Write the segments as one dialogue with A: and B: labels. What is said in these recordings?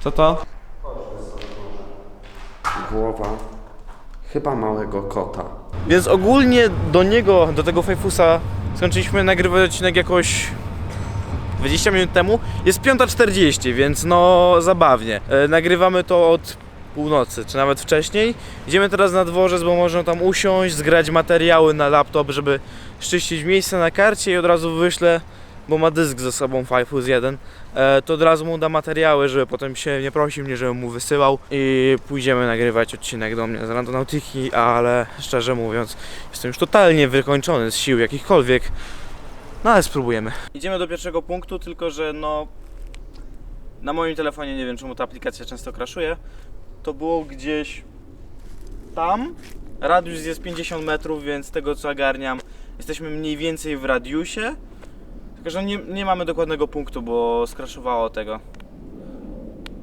A: Co to?
B: Głowa chyba małego kota.
A: Więc ogólnie do niego, do tego Fajfusa skończyliśmy nagrywać odcinek jakoś 20 minut temu. Jest 5.40, więc no zabawnie. E, nagrywamy to od północy, czy nawet wcześniej. Idziemy teraz na dworzec, bo można tam usiąść, zgrać materiały na laptop, żeby szczyścić miejsce na karcie i od razu wyślę, bo ma dysk ze sobą Fajfus 1, e, to od razu mu da materiały, żeby potem się nie prosił mnie, żebym mu wysyłał i pójdziemy nagrywać odcinek do mnie z Randonautiki, ale szczerze mówiąc jestem już totalnie wykończony z sił jakichkolwiek. No ale spróbujemy. Idziemy do pierwszego punktu, tylko że no na moim telefonie nie wiem czemu ta aplikacja często crashuje. To było gdzieś tam. Radius jest 50 metrów, więc tego co ogarniam jesteśmy mniej więcej w radiusie. Tylko, że nie, nie mamy dokładnego punktu, bo skraszowało tego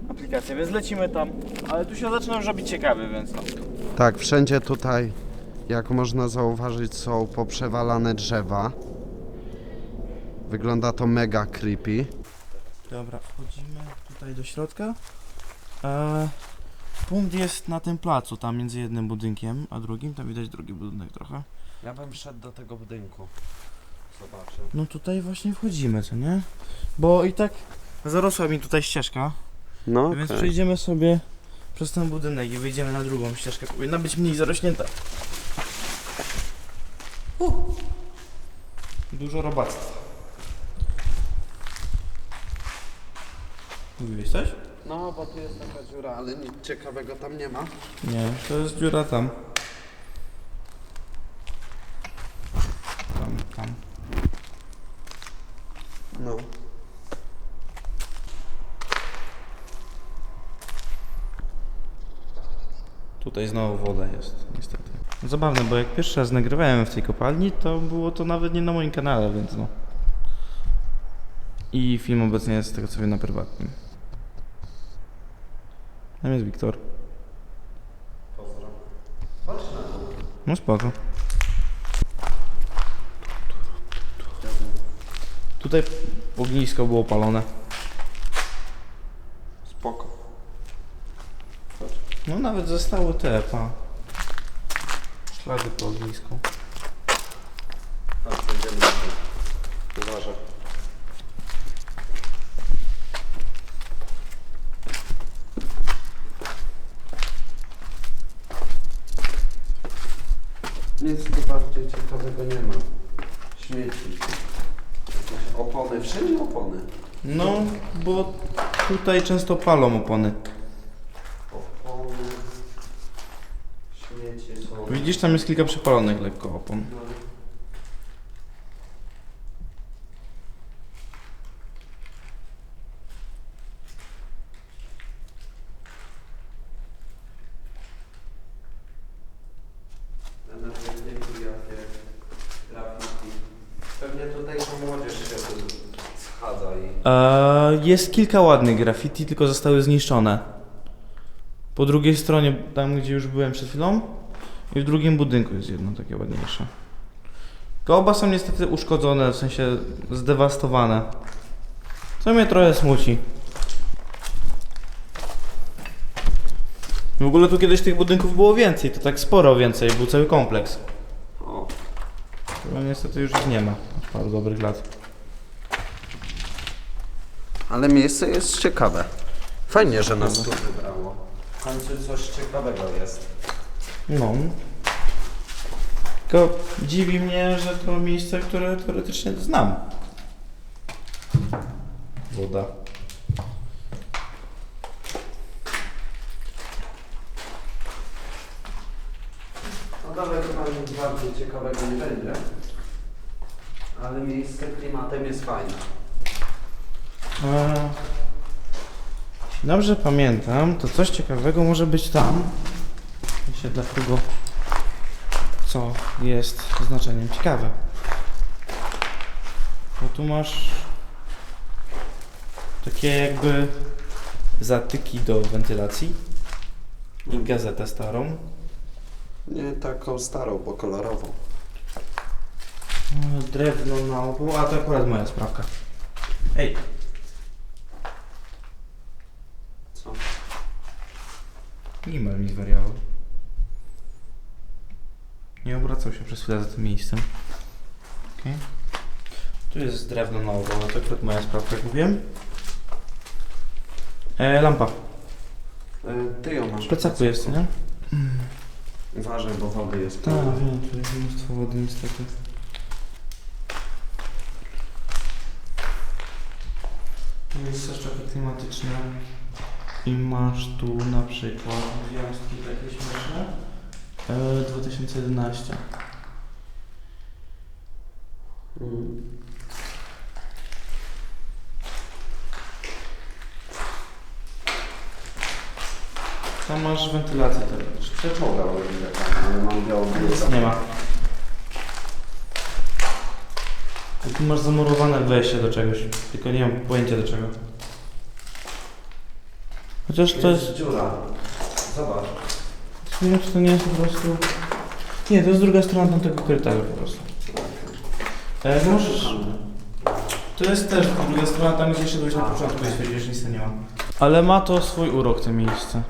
A: aplikację, więc lecimy tam. Ale tu się zaczyna już robić ciekawy, więc no.
B: Tak, wszędzie tutaj, jak można zauważyć, są poprzewalane drzewa. Wygląda to mega creepy.
A: Dobra, wchodzimy tutaj do środka. E, punkt jest na tym placu, tam między jednym budynkiem a drugim. Tam widać drugi budynek trochę.
B: Ja bym szedł do tego budynku. Zobaczył.
A: No tutaj właśnie wchodzimy, co nie? Bo i tak zarosła mi tutaj ścieżka,
B: No,
A: więc
B: okej.
A: przejdziemy sobie przez ten budynek i wyjdziemy na drugą ścieżkę. Powinna być mniej zarośnięta. Uh. Dużo robactwa. Mówiłeś coś?
B: No, bo tu jest taka dziura, ale nic ciekawego tam nie ma.
A: Nie, to jest dziura. Tam, tam.
B: No.
A: Tutaj znowu woda jest, niestety. Zabawne, bo jak pierwszy raz nagrywałem w tej kopalni, to było to nawet nie na moim kanale, więc no. I film obecnie jest z tego co wiem na prywatnym. Tam jest Wiktor. No spoko. Tutaj ognisko było palone.
B: Spoko.
A: No nawet zostały te, pa. Ślady po ognisku.
B: Na dół. Uważaj. Nic tu bardziej ciekawego nie ma. Śmieci. Jakieś opony, wszędzie opony.
A: No, bo tutaj często palą. Opony.
B: Śmiecie są.
A: Widzisz, tam jest kilka przepalonych lekko opon.
B: Pewnie tutaj ta młodzież się tu schadza i...
A: Eee, jest kilka ładnych graffiti, tylko zostały zniszczone. Po drugiej stronie, tam gdzie już byłem przed chwilą, i w drugim budynku jest jedno takie ładniejsze. Tylko oba są niestety uszkodzone, w sensie zdewastowane. Co mnie trochę smuci. W ogóle tu kiedyś tych budynków było więcej, to tak sporo więcej, był cały kompleks. No niestety już ich nie ma od paru dobrych lat.
B: ale miejsce jest ciekawe. Fajnie, że nas tu wybrało. W końcu coś ciekawego jest.
A: No. Tylko dziwi mnie, że to miejsce, które teoretycznie znam. Woda.
B: No dalej chyba nic bardziej ciekawego nie będzie. Ale miejsce klimatem jest fajne.
A: Jeśli dobrze pamiętam, to coś ciekawego może być tam. Myślę dla kogo, co jest znaczeniem ciekawe. Bo tu masz takie jakby zatyki do wentylacji i gazetę starą.
B: Nie taką starą, bo kolorową.
A: E, Drewno na obu, a to akurat moja sprawka. Ej,
B: Co?
A: Nimel mi zwariował. Nie obracał się przez chwilę za tym miejscem. Okej. Tu jest drewno naokoło, to akurat moja sprawka, jak mówiłem. E, lampa.
B: E, Ty ją masz.
A: W plecaku jest, nie?
B: Uważaj, bo wody jest.
A: Tak, wiem, tu jest mnóstwo wody niestety. Tu jest soczaki klimatyczne i masz tu na przykład gwiazdki takie śmieszne. E, 2011.
B: Mhm.
A: Tam masz wentylację też.
B: Przeczołgał tam, ale mam białą bluzę.
A: Nie ma. A Tu masz zamurowane wejście do czegoś, tylko nie mam pojęcia do czego. Chociaż to jest...
B: dziura. Zobacz.
A: Nie wiem, czy to nie jest po prostu... Nie, to jest druga strona tamtego korytarza po prostu. E, możesz... To jest też druga strona, tam gdzie szedłeś na początku i stwierdziłeś, że nic tam nie ma. Ale ma to swój urok, to miejsce.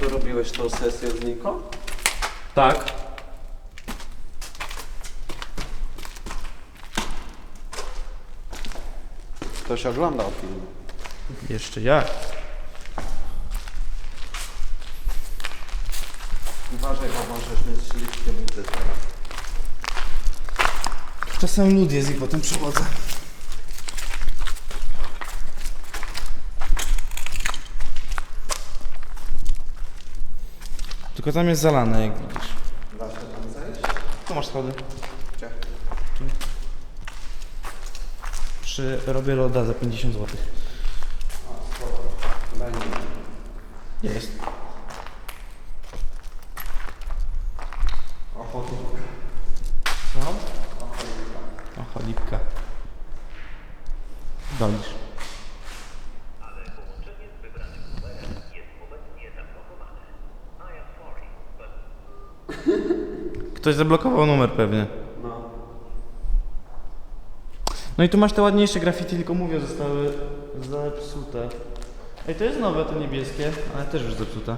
B: Tu robiłeś tą sesję z Niko?
A: Tak.
B: Ktoś oglądał film.
A: Jeszcze jak?
B: Uważaj, bo możesz mieć śliskie buty teraz.
A: Czasem lód jest i potem przychodzę. Tylko tam jest zalane, jak widzisz.
B: Da się tam zejść?
A: Tu masz schody.
B: Gdzie?
A: Przy robię loda za 50 zł. Jest.
B: Ochotnika.
A: Co?
B: Ochotnika.
A: Dolisz. Ktoś zablokował numer pewnie.
B: No.
A: I tu masz te ładniejsze graffiti, tylko mówię, zostały zepsute. Ej, to jest nowe, to niebieskie, ale też już zepsute.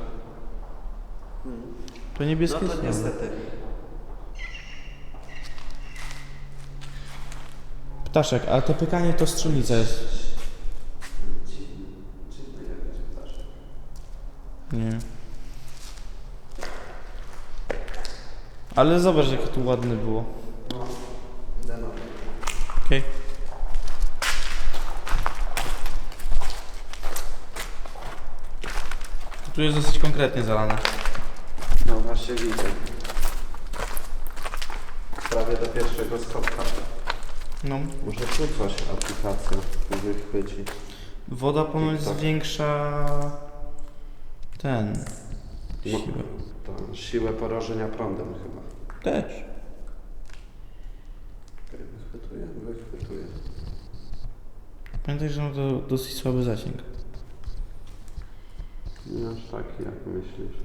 A: To niebieskie
B: No
A: jest
B: to
A: nowe.
B: niestety.
A: Ptaszek, a to pykanie to strzelnica jest. Nie. Ale zobacz, jak tu ładne było.
B: No. Idę na
A: Tu jest dosyć konkretnie zalane.
B: No właśnie widzę. Prawie do pierwszego skopka.
A: No.
B: Może tu coś aplikacja wychwyci.
A: Woda ponoć
B: TikTok.
A: zwiększa ten.
B: No.
A: Siłę.
B: To siłę porażenia prądem chyba.
A: Też.
B: Okej, Wychwytuję, wychwytuję.
A: Pamiętaj, że ma to dosyć słaby zasięg.
B: Aż taki jak myślisz.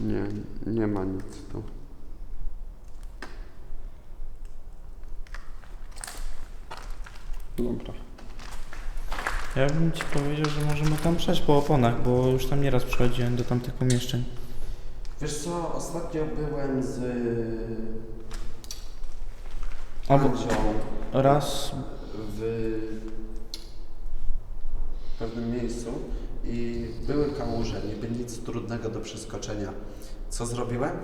B: Nie, nie ma nic tu. Dobra.
A: Ja bym ci powiedział, że możemy tam przejść po oponach, bo już tam nieraz przychodziłem do tamtych pomieszczeń.
B: Wiesz co, ostatnio byłem z
A: Albo
B: Andzią
A: raz.
B: w pewnym miejscu i były kałuże, niby nic trudnego do przeskoczenia. Co zrobiłem?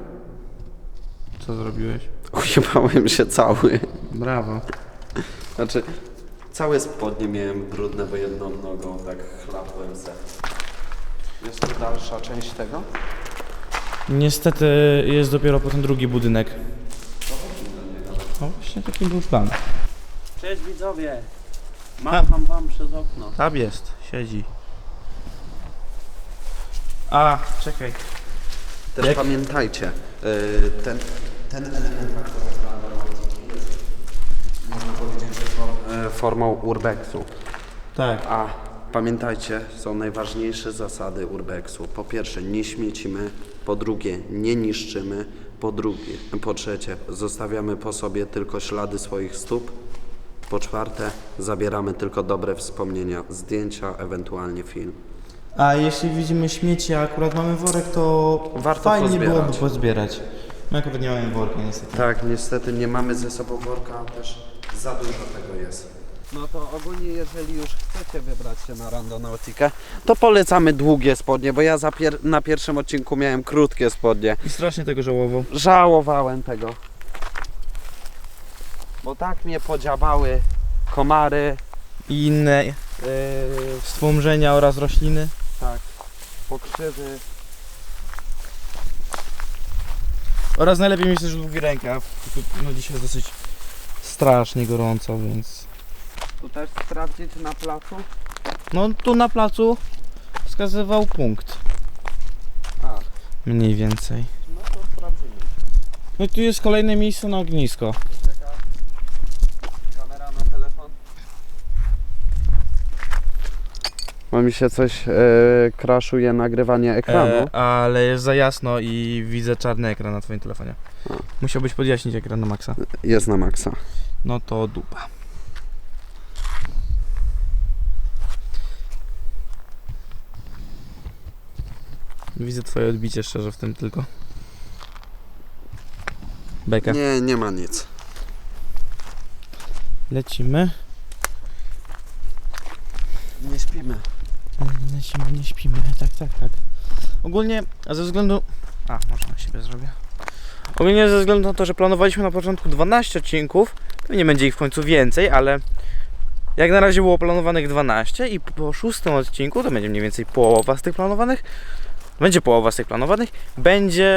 A: Co zrobiłeś?
B: Ujebałem się cały.
A: Brawo.
B: Znaczy, całe spodnie miałem brudne, bo jedną nogą tak chlapłem se. Jest tu dalsza część tego?
A: Niestety jest dopiero potem drugi budynek. No właśnie taki był plan.
C: Cześć widzowie!
A: Ha.
C: Macham wam przez okno.
A: Tam jest, siedzi. A, czekaj.
B: Też
A: Jak-
B: pamiętajcie, y, ten, ten element akurat formą urbexu.
A: Tak.
B: A pamiętajcie, są najważniejsze zasady urbexu. Po pierwsze, nie śmiecimy. Po drugie, nie niszczymy. Po drugie, po trzecie, zostawiamy po sobie tylko ślady swoich stóp. Po czwarte, zabieramy tylko dobre wspomnienia, zdjęcia, ewentualnie film.
A: A jeśli widzimy śmieci, a akurat mamy worek, to
B: Warto
A: fajnie
B: pozbierać.
A: byłoby pozbierać. My akurat nie mamy worka niestety.
B: Tak, niestety nie mamy ze sobą worka, a też za dużo tego jest. No to ogólnie jeżeli już chcecie wybrać się na randonautikę, to polecamy długie spodnie, bo ja pier- na pierwszym odcinku miałem krótkie spodnie.
A: I strasznie tego żałował.
B: Żałowałem tego. Bo tak mnie podziabały komary,
A: I inne
B: yy,
A: stwomrzenia oraz rośliny.
B: tak, pokrzywy.
A: Oraz najlepiej mieć też długi rękaw. No dzisiaj jest dosyć strasznie gorąco, więc...
B: Tu też sprawdzić na placu?
A: No tu na placu wskazywał punkt.
B: A,
A: Mniej więcej.
B: no to sprawdzimy.
A: No i tu jest kolejne miejsce na ognisko.
B: Czeka kamera na telefon. Bo mi się coś e, kraszuje nagrywanie ekranu.
A: E, ale jest za jasno i widzę czarny ekran na twoim telefonie.
B: A.
A: Musiałbyś podjaśnić ekran na maksa.
B: Jest na maksa.
A: No to dupa. Widzę twoje odbicie szczerze w tym tylko. Beka.
B: Nie, nie ma nic.
A: Lecimy.
B: Nie śpimy.
A: Lecimy, nie śpimy. Tak, tak, tak. Ogólnie, a ze względu... A, może na siebie zrobię. Ogólnie ze względu na to, że planowaliśmy na początku 12 odcinków, pewnie będzie ich w końcu więcej, ale jak na razie było planowanych 12 i po szóstym odcinku, to będzie mniej więcej połowa z tych planowanych, będzie połowa z tych planowanych, będzie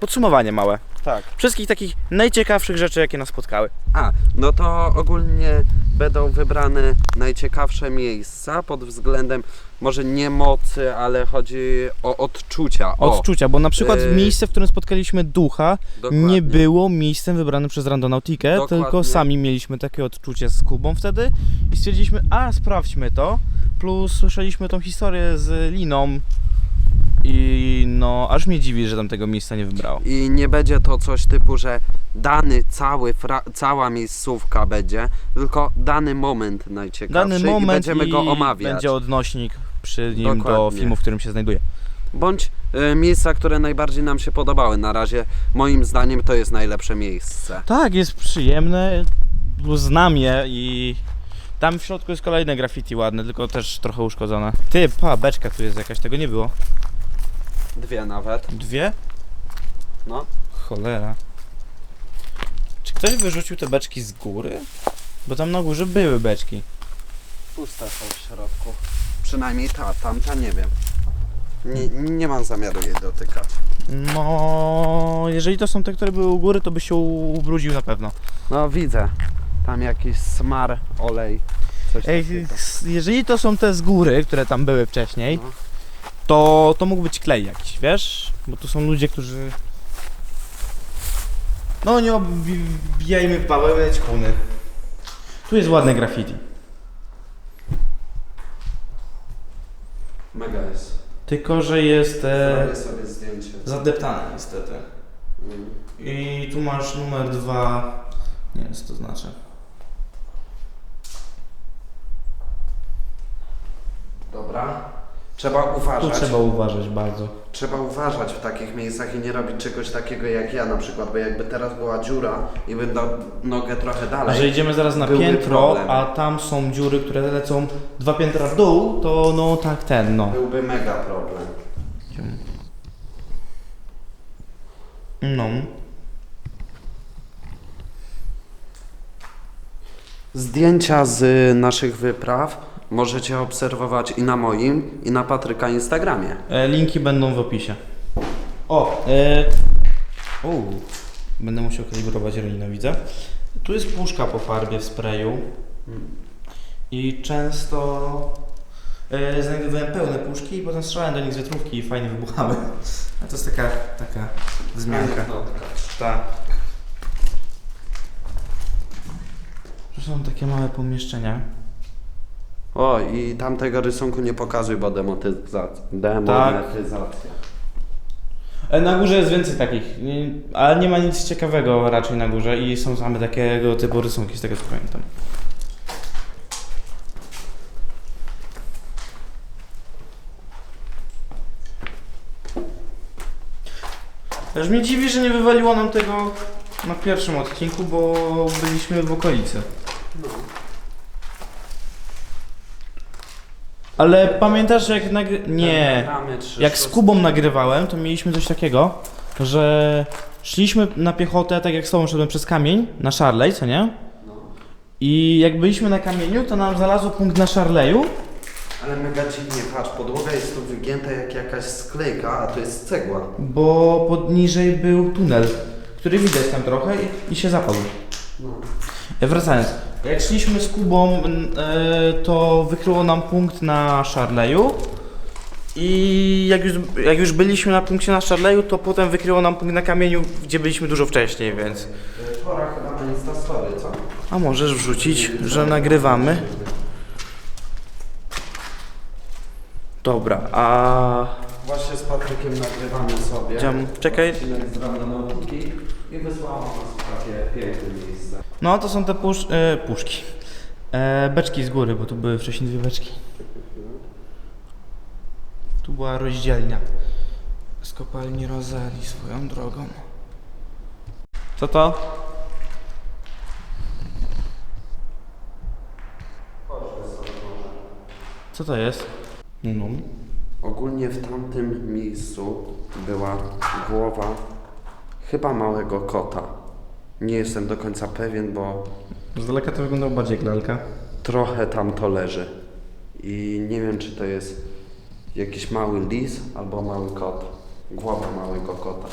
A: podsumowanie małe.
B: Tak.
A: Wszystkich takich najciekawszych rzeczy, jakie nas spotkały.
B: A, no to ogólnie będą wybrane najciekawsze miejsca pod względem może nie mocy, ale chodzi o odczucia. O,
A: Odczucia, bo na przykład
B: Yy.
A: miejsce, w którym spotkaliśmy ducha,
B: dokładnie.
A: nie było miejscem wybranym przez Randonautikę,
B: Dokładnie.
A: tylko sami mieliśmy takie odczucie z Kubą wtedy i stwierdziliśmy, a sprawdźmy to. Plus słyszeliśmy tą historię z Liną i no, aż mnie dziwi, że tam tego miejsca nie wybrało.
B: I nie będzie to coś typu, że dany cały, fra- cała miejscówka będzie, tylko dany moment najciekawszy
A: Dany moment
B: i będziemy
A: i
B: go omawiać.
A: będzie odnośnik przy nim do
B: Dokładnie.
A: filmu, w którym się znajduje.
B: Bądź y, miejsca, które najbardziej nam się podobały. Na razie moim zdaniem to jest najlepsze miejsce.
A: Tak, jest przyjemne, znam je i tam w środku jest kolejne graffiti ładne, tylko też trochę uszkodzone. Ty, pa, beczka tu jest jakaś, tego nie było.
B: Dwie nawet.
A: Dwie?
B: No.
A: Cholera. Czy ktoś wyrzucił te beczki z góry? Bo tam na górze były beczki.
B: Puste są w środku. Przynajmniej ta, tamta nie wiem. Nie, nie mam zamiaru jej dotykać.
A: No, jeżeli to są te, które były u góry, to by się ubrudził na pewno.
B: No widzę. Tam jakiś smar, olej. Coś
A: Ej,
B: takiego.
A: s- jeżeli to są te z góry, które tam były wcześniej,
B: No.
A: To to mógł być klej jakiś, wiesz? Bo tu są ludzie, którzy... No nie obijajmy w bawełnę ćpuny. Tu jest ładne graffiti.
B: Mega jest.
A: Tylko, że jest e,
B: Zrobię sobie zdjęcie.
A: zadeptane niestety.
B: Mm.
A: I tu masz numer dwa. Nie wiem co to znaczy.
B: Dobra. Trzeba
A: Tu
B: uważać.
A: trzeba uważać bardzo.
B: Trzeba uważać w takich miejscach i nie robić czegoś takiego jak ja na przykład, bo jakby teraz była dziura i bym dał nogę trochę
A: A
B: dalej.
A: że idziemy zaraz na piętro,
B: problem.
A: a tam są dziury, które lecą dwa piętra w dół, to no tak ten, no.
B: Byłby mega problem.
A: No.
B: Zdjęcia z naszych wypraw możecie obserwować i na moim, i na Patryka Instagramie.
A: E, linki będą w opisie. O, e, u, będę musiał kalibrować Rolina, widzę. Tu jest puszka po farbie w sprayu i często e, znajdowałem pełne puszki i potem strzelałem do nich z wiatrówki i fajnie wybuchały. A to jest taka, taka wzmianka. Tak. są takie małe pomieszczenia.
B: O, i tamtego rysunku nie pokazuj, bo demotyzacja. Demonetyzacja.
A: E, Na górze jest więcej takich, ale nie ma nic ciekawego raczej na górze i są same takiego typu rysunki, z tego co pamiętam. Też mnie dziwi, że nie wywaliło nam tego na pierwszym odcinku, bo byliśmy w okolicy. Ale pamiętasz jak nagry... Nie.
B: Mamy trzy
A: Jak z
B: szóstki.
A: Kubą nagrywałem, to mieliśmy coś takiego, że szliśmy na piechotę, tak jak z tobą szedłem przez kamień, na Szarlej, co nie?
B: No.
A: I jak byliśmy na kamieniu, to nam znalazło punkt na Szarleju.
B: Ale mega dziwnie, patrz, podłoga jest tu wygięta jak jakaś sklejka, a to jest cegła.
A: Bo pod niżej był tunel, który widać tam trochę i, i się zapadł.
B: No.
A: E, Wracając, jak szliśmy z Kubą, e, to wykryło nam punkt na Szarleju. I jak już, jak już byliśmy na punkcie na Szarleju, to potem wykryło nam punkt na kamieniu, gdzie byliśmy dużo wcześniej, więc...
B: Pora chyba na Instastory, co?
A: A możesz wrzucić, że nagrywamy. Dobra, a
B: Właśnie z Patrykiem nagrywamy sobie.
A: Czekaj.
B: Odcinek z randomówki i wysłałam nas piękne miejsce.
A: no to są te pusz, e, puszki. E, beczki z góry, bo tu były wcześniej dwie beczki. Tu była rozdzielnia z kopalni Rozali swoją drogą. Co to? Co to jest? No.
B: Ogólnie w tamtym miejscu była głowa chyba małego kota. Nie jestem do końca pewien, bo
A: Z daleka to wyglądało bardziej jak lalka.
B: trochę tam to leży. I nie wiem, czy to jest jakiś mały lis albo mały kot. Głowa małego kota.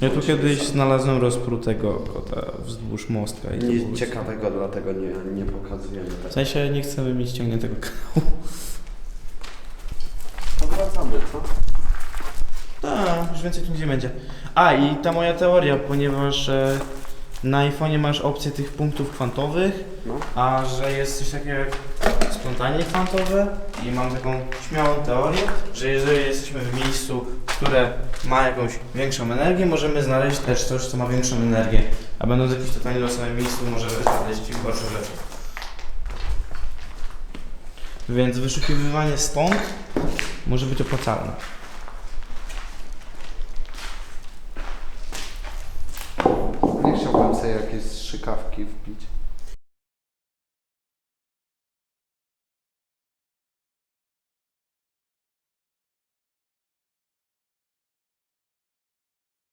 A: Ja tu kiedyś znalazłem rozprutego kota wzdłuż mostka i to było...
B: Nic ciekawego, dlatego nie, nie pokazujemy
A: W
B: tego.
A: sensie nie chcemy mieć ściągniętego kanału.
B: To wracamy, co?
A: Tak, już więcej tu nie będzie. A i ta moja teoria, ponieważ e, na iPhone'ie masz opcję tych punktów kwantowych,
B: No.
A: a że jest coś takiego jak splątanie kwantowe i mam taką śmiałą teorię, że jeżeli jesteśmy w miejscu, które ma jakąś większą energię, możemy znaleźć też coś, co ma większą energię. A będąc w jakimś totalnie losowym miejscu, możemy znaleźć gorsze rzeczy. Więc wyszukiwywanie stąd może być opłacalne.
B: Jakieś strzykawki wbić.